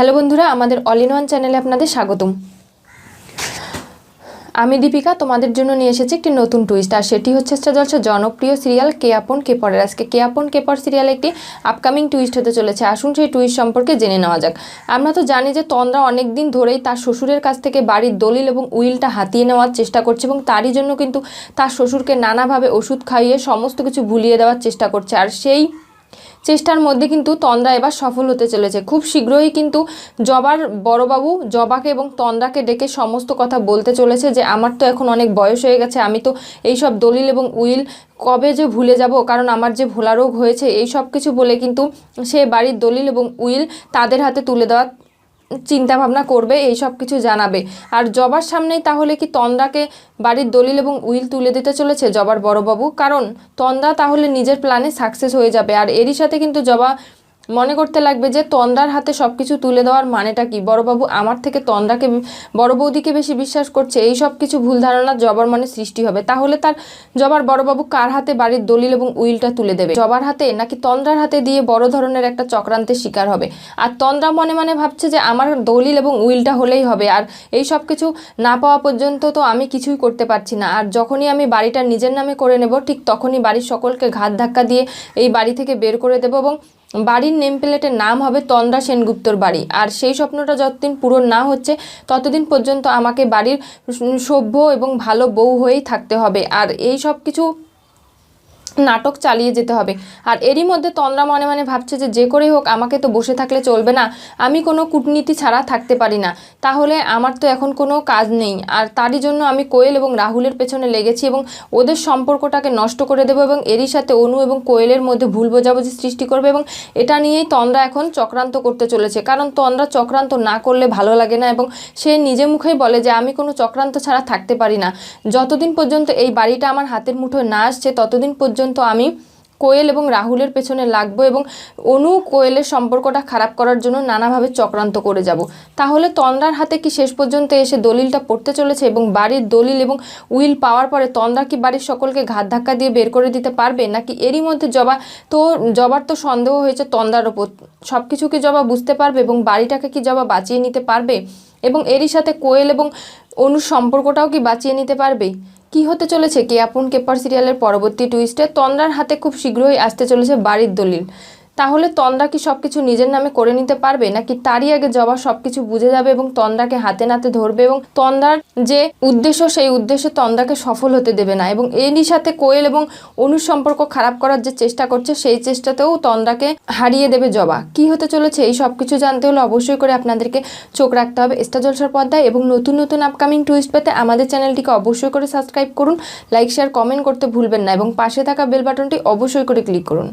Hello বন্ধুরা, আমাদের all in one চ্যানেলে আপনাদের স্বাগতম। আমি দীপিকা, তোমাদের জন্য নিয়ে এসেছি একটি নতুন টুইস্ট আর সেটি হচ্ছে স্টার জনপ্রিয় সিরিয়াল কে আপন, কে পরের। আজকে কে আপন, কে পর সিরিয়াল একটি আপকামিং টুইস্ট হতে চলেছে। আসুন সেই টুইস্ট সম্পর্কে জেনে নেওয়া যাক। আমরা তো জানি যে তন্দ্রা অনেক দিন ধরেই তার শ্বশুরের কাছ থেকে বাড়ির দলিল এবং উইলটা হাতিয়ে নেওয়ার চেষ্টা করছে এবং তারই জন্য কিন্তু তার শ্বশুরকে নানাভাবে ওষুধ খাইয়ে সমস্ত কিছু ভুলিয়ে দেওয়ার চেষ্টা করছে। আর সেই চেষ্টার মধ্যে কিন্তু তন্দ্রা এবার সফল হতে চলেছে। খুব শীঘ্রই কিন্তু জবার বড়বাবু জবাকে এবং তন্দ্রাকে ডেকে সমস্ত কথা বলতে চলেছে যে, আমার তো এখন অনেক বয়স হয়ে গেছে, আমি তো এইসব দলিল এবং উইল কবে যে ভুলে যাব, কারণ আমার যে ভোলা রোগ হয়েছে, এই সব কিছু বলে কিন্তু সে বাড়ির দলিল এবং উইল তাদের হাতে তুলে দেওয়ার চিন্তা ভাবনা করবে, এই সব কিছু জানাবে। আর জবার সামনেই তাহলে কি তন্দাকে বাড়ির দলিল এবং উইল তুলে দিতে চলেছে জবার বড়বাবু? কারণ তন্দা তাহলে নিজের প্ল্যানে সাকসেস হয়ে যাবে। আর এরই সাথে কিন্তু জবা মনে করতে লাগবে যে তন্দ্রার হাতে সব কিছু তুলে দেওয়ার মানেটা কি? বড়বাবু আমার থেকে তন্দ্রাকে, বড় বৌদিকে বেশি বিশ্বাস করছে, এই সব কিছু ভুল ধারণা জবার মনে সৃষ্টি হবে। তাহলে তার জবার বড়বাবু কার হাতে বাড়ির দলিল এবং উইলটা তুলে দেবে? জবার হাতে নাকি তন্দ্রার হাতে দিয়ে বড় ধরনের একটা চক্রান্তের শিকার হবে? আর তন্দ্রা মনে মনে ভাবছে যে আমার দলিল এবং উইলটা হলেই হবে। আর এই সব কিছু না পাওয়া পর্যন্ত তো আমি কিছুই করতে পারছি না। আর যখনই আমি বাড়িটা নিজের নামে করে নেব, ঠিক তখনই বাড়ির সকলকে ঘাত ধাক্কা দিয়ে এই বাড়ি থেকে বের করে দেবো এবং বাড়ির নেম প্লেটের নাম হবে তন্দ্রা সেনগুপ্তর বাড়ি। আর সেই স্বপ্নটা যতদিন পূরণ না হচ্ছে, ততদিন পর্যন্ত আমাকে বাড়ির সভ্য এবং ভালো বউ হয়েই থাকতে হবে। আর এই সব কিছু নাটক চালিয়ে যেতে হবে। আর এরই মধ্যে তন্দ্রা মনে মনে ভাবছে যে যে করেই হোক, আমাকে তো বসে থাকলে চলবে না। আমি কোনো কূটনীতি ছাড়া থাকতে পারি না। তাহলে আমার তো এখন কোনো কাজ নেই। আর তারই জন্য আমি কোয়েল এবং রাহুলের পেছনে লেগেছি এবং ওদের সম্পর্কটাকে নষ্ট করে দেবো এবং এরই সাথে অনু এবং কোয়েলের মধ্যে ভুল বোঝাবুঝি সৃষ্টি করবে এবং এটা নিয়েই তন্দ্রা এখন চক্রান্ত করতে চলেছে। কারণ তন্দ্রা চক্রান্ত না করলে ভালো লাগে না এবং সে নিজে মুখেই বলে যে, আমি কোনো চক্রান্ত ছাড়া থাকতে পারি না। যতদিন পর্যন্ত এই বাড়িটা আমার হাতের মুঠোয় না আসছে, ততদিন পর্যন্ত আমি কোয়েল এবং রাহুলের পেছনে লাগবো এবং অনু কোয়েলের সম্পর্কটা খারাপ করার জন্য নানাভাবে চক্রান্ত করে যাব। তাহলে তন্দ্রার হাতে কি শেষ পর্যন্ত এসে দলিলটা পড়তে চলেছে এবং বাড়ির দলিল এবং উইল পাওয়ার পরে তন্দ্রা কি বাড়ির সকলকে ঘাত ধাক্কা দিয়ে বের করে দিতে পারবে? নাকি এরই মধ্যে জবা তো, জবার তো সন্দেহ হয়েছে তন্দ্রার ওপর। সব কিছু কি জবা বুঝতে পারবে এবং বাড়িটাকে কি জবা বাঁচিয়ে নিতে পারবে? এবং এরই সাথে কোয়েল এবং অনুর সম্পর্কটাও কি বাঁচিয়ে নিতে পারবে? কি হতে চলেছে? কে আপন কেপার সিরিয়ালের পরবর্তী টুইস্টে তন্দ্রার হাতে খুব শীঘ্রই আসতে চলেছে বাড়ির দলিল। তাহলে তন্দ্রা কি সব কিছু নিজের নামে করে নিতে পারবে? নাকি তারই আগে জবা সব কিছু বুঝে যাবে এবং তন্দ্রাকে হাতে নাতে ধরবে এবং তন্দ্রার যে উদ্দেশ্য, সেই উদ্দেশ্যে তন্দ্রাকে সফল হতে দেবে না এবং এরই সাথে কোয়েল এবং অনুর সম্পর্ক খারাপ করার যে চেষ্টা করছে, সেই চেষ্টাতেও তন্দ্রাকে হারিয়ে দেবে জবা। কি হতে চলেছে? এই সব কিছু জানতে হলে অবশ্যই করে আপনাদেরকে চোখ রাখতে হবে স্টার জলসার পর্দায় এবং নতুন নতুন আপকামিং টুইস্ট পেতে আমাদের চ্যানেলটিকে অবশ্যই করে সাবস্ক্রাইব করুন লাইক শেয়ার কমেন্ট করতে ভুলবেন না এবং পাশে থাকা বেল বাটনটি অবশ্যই করে ক্লিক করুন।